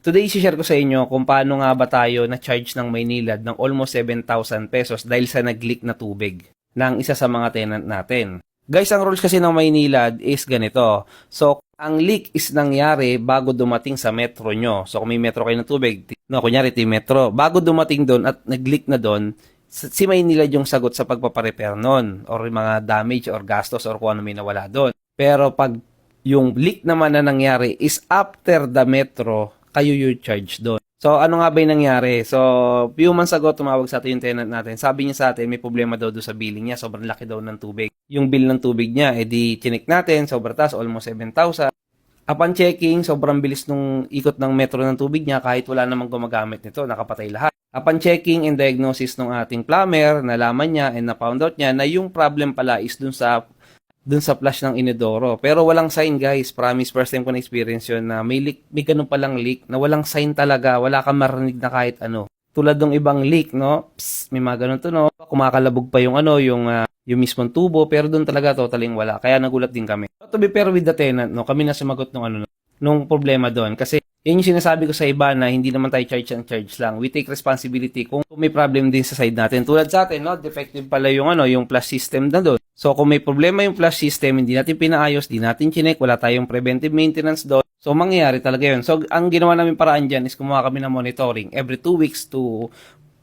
Today, share ko sa inyo kung paano nga ba tayo na-charge ng Maynilad ng almost 7,000 pesos dahil sa nag-leak na tubig ng isa sa mga tenant natin. Guys, ang rules kasi ng Maynilad is ganito. So, ang leak is nangyari bago dumating sa metro nyo. So, kung may metro kayo ng tubig, no, kunyari, ti metro. Bago dumating doon at nag-leak na doon, si Maynilad yung sagot sa pagpaparepair nun or mga damage or gastos or kung ano may nawala doon. Pero pag yung leak naman na nangyari is after the metro, kayo yung charge doon. So, ano nga ba yung nangyari? So, few months ago, tumawag sa atin yung tenant natin. Sabi niya sa atin, may problema daw doon sa billing niya. Sobrang laki daw ng tubig. Yung bill ng tubig niya, edi chinik natin, sobrang taas, almost 7,000. Upon checking, sobrang bilis nung ikot ng metro ng tubig niya kahit wala namang gumagamit nito, nakapatay lahat. Upon checking and diagnosis ng ating plumber, nalaman niya and na-found out niya na yung problem pala is dun sa dun sa flush ng inodoro. Pero walang sign guys, promise first time ko na experience yun na may leak, may ganun palang leak na walang sign talaga, wala kang marinig na kahit ano. Tulad ng ibang leak, no? Psst, may mga ganun to, no? Kumakalabog pa yung ano, yung ah, yung mismong tubo, pero doon talaga totaling wala. Kaya nagulat din kami. To be fair with the tenant, no? Kami na sumagot nung ano, nung problema doon. Kasi yun yung sinasabi ko sa iba na hindi naman tayo charge and charge lang. We take responsibility kung may problem din sa side natin. Tulad sa atin, no, defective pala yung ano, yung flush system na doon. So kung may problema yung flush system, hindi natin pinaayos, hindi natin chinek, wala tayong preventive maintenance doon. So mangyayari talaga yun. So ang ginawa namin paraan dyan is kumuha kami ng monitoring every 2 weeks to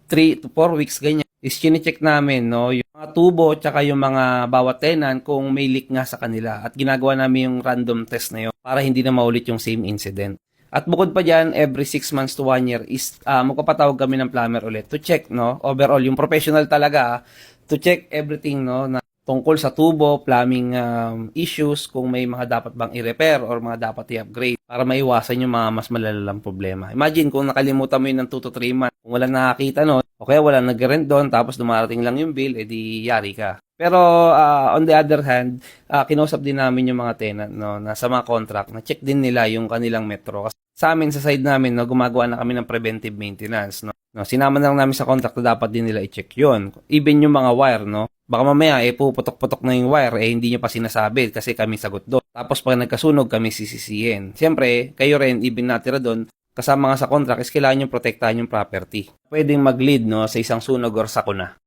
3 to 4 weeks ganyan. Is chinecheck namin no, yung mga tubo tsaka yung mga bawat tenant kung may leak nga sa kanila at ginagawa namin yung random test na yun para hindi na maulit yung same incident. At bukod pa dyan, every 6 months to 1 year is uh, magpapatawag kami ng plumber ulit to check, no? Overall, yung professional talaga, ah, to check everything, no? Na tungkol sa tubo, plumbing um, issues, kung may mga dapat bang i-repair or mga dapat i-upgrade para maiwasan yung mga mas malalalang problema. Imagine kung nakalimutan mo yun ng 2 to 3 months, kung walang nakakita no, o kaya walang nag-rent doon, tapos dumarating lang yung bill, edi yari ka. Pero ah, on the other hand, uh, kinausap din namin yung mga tenant no, na sa mga contract, na check din nila yung kanilang metro. Kasi sa amin, sa side namin, no, gumagawa na kami ng preventive maintenance. No? No, sinama na lang namin sa contract na dapat din nila i-check yon Even yung mga wire, no? Baka mamaya, eh, puputok-putok na yung wire, eh, hindi nyo pa sinasabi kasi kami sagot doon. Tapos pag nagkasunog, kami sisisihin. Siyempre, kayo rin, even natira doon, kasama nga sa contract is kailangan nyo protektahan yung property. Pwedeng mag-lead, no, sa isang sunog or sakuna.